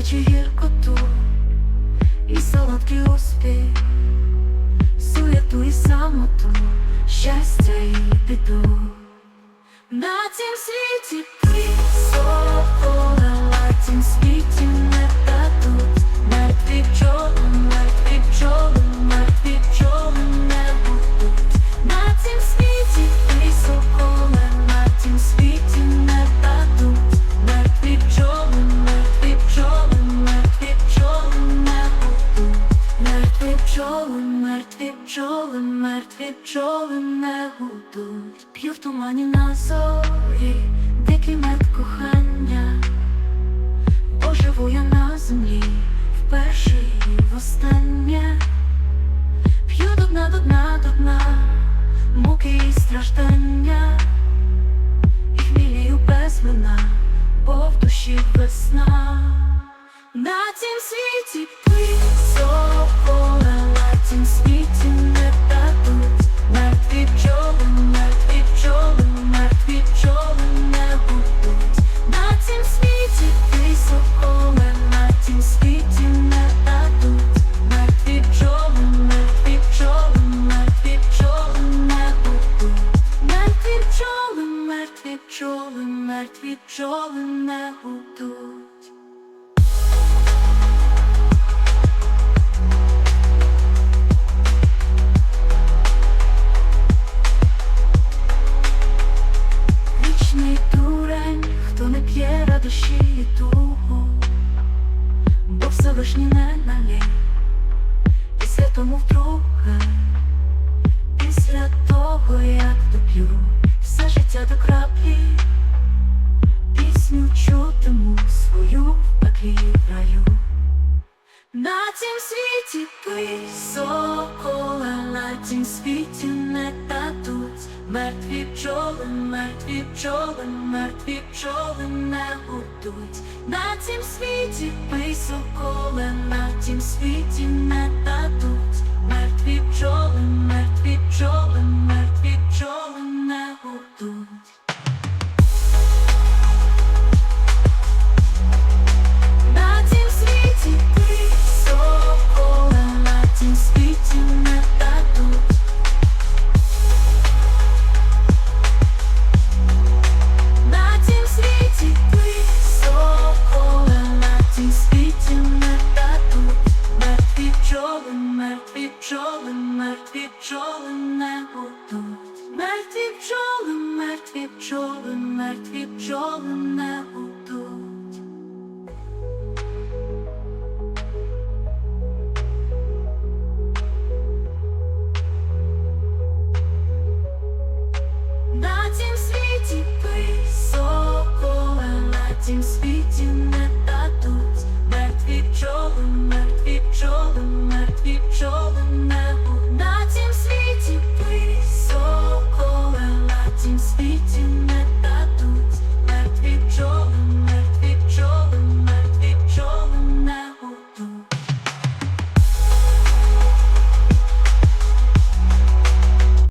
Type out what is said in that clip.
п'ю гіркоту і солодкий успіх, суєту і самоту, щастя і біду. На цім світі присохла, мертві бджоли не гудуть. П'ю в тумані на зорі, дикий мед кохання. Поживу я на землі вперше і востаннє. П'ю до дна, до дна, до дна, муки і страждання. І хмілію без вина, бо в душі весна. На цім світі присохла, мертві бджоли не гудуть. Вічний дурень, хто не п'є радощі і тугу, бо Всевишній не налє, раю. На цім світі високола, на цім світі не татуть Мертві пчоли, мертві пчоли, мертві пчоли не гудуть. На цім світі високола, на цім світі не дадуть бджоли не будуть На цім світі високола, на цім світі